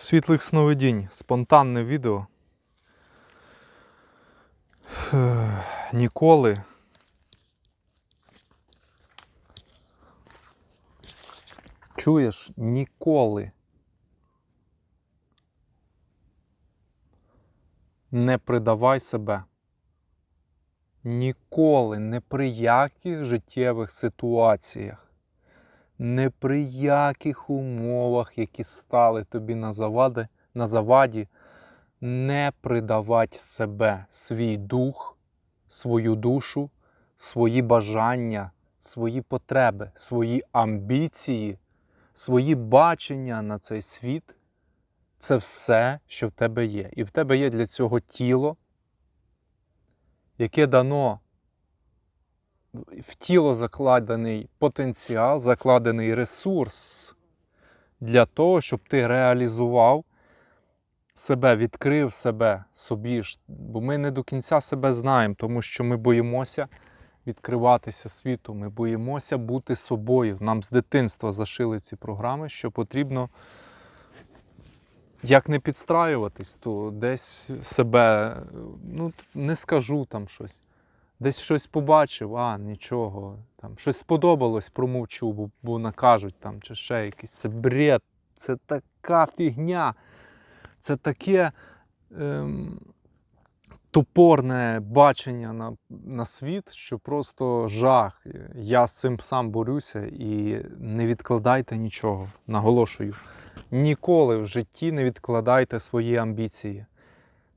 Світлих сновидінь, спонтанне відео. Ніколи. Чуєш, ніколи не придавай себе. Ніколи, не при яких життєвих ситуаціях не при яких умовах, які стали тобі на, завади, на заваді, не придавать себе, свій дух, свою душу, свої бажання, свої потреби, свої амбіції, свої бачення на цей світ. Це все, що в тебе є. І в тебе є для цього тіло, яке дано в тіло закладений потенціал, закладений ресурс для того, щоб ти реалізував себе, відкрив себе собі ж. Бо ми не до кінця себе знаємо, тому що ми боїмося відкриватися світу, ми боїмося бути собою. Нам з дитинства зашили ці програми, що потрібно. Як не підстраюватись, то десь себе, ну не скажу там щось десь щось побачив, а нічого, там щось сподобалось, промовчу, бо, бо накажуть там, чи ще якийсь. Це бред, це така фігня, це таке ем, топорне бачення на, на світ, що просто жах. Я з цим сам борюся і не відкладайте нічого. Наголошую. Ніколи в житті не відкладайте свої амбіції.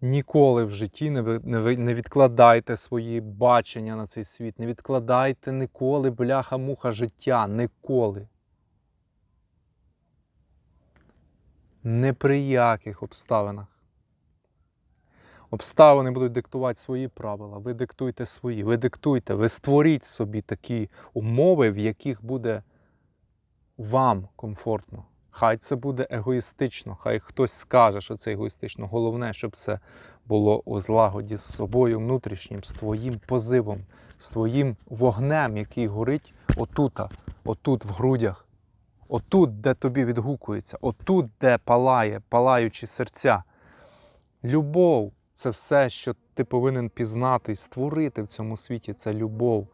Ніколи в житті не, відкладайте свої бачення на цей світ. Не відкладайте ніколи бляха-муха життя. Ніколи. Не при яких обставинах. Обставини будуть диктувати свої правила. Ви диктуйте свої. Ви диктуйте, ви створіть собі такі умови, в яких буде вам комфортно. Хай це буде егоїстично, хай хтось скаже, що це егоїстично. Головне, щоб це було у злагоді з собою внутрішнім, з твоїм позивом, з твоїм вогнем, який горить отута, отут в грудях, отут, де тобі відгукується, отут, де палає, палаючі серця. Любов це все, що ти повинен пізнати і створити в цьому світі. Це любов.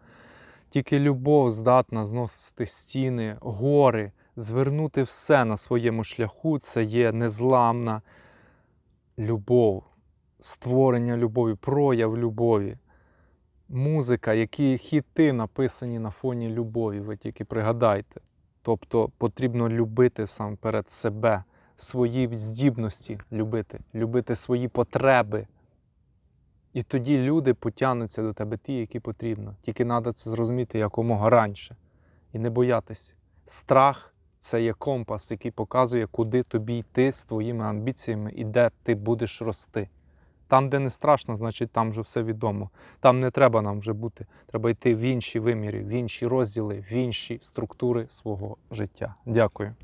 Тільки любов здатна зносити стіни, гори, звернути все на своєму шляху. Це є незламна любов, створення любові, прояв любові. Музика, які хіти написані на фоні любові, ви тільки пригадайте. Тобто потрібно любити сам перед себе, свої здібності любити, любити свої потреби. І тоді люди потягнуться до тебе ті, які потрібно. Тільки треба це зрозуміти якомога раніше. І не боятися. Страх це є компас, який показує, куди тобі йти з твоїми амбіціями і де ти будеш рости. Там, де не страшно, значить там вже все відомо. Там не треба нам вже бути. Треба йти в інші виміри, в інші розділи, в інші структури свого життя. Дякую.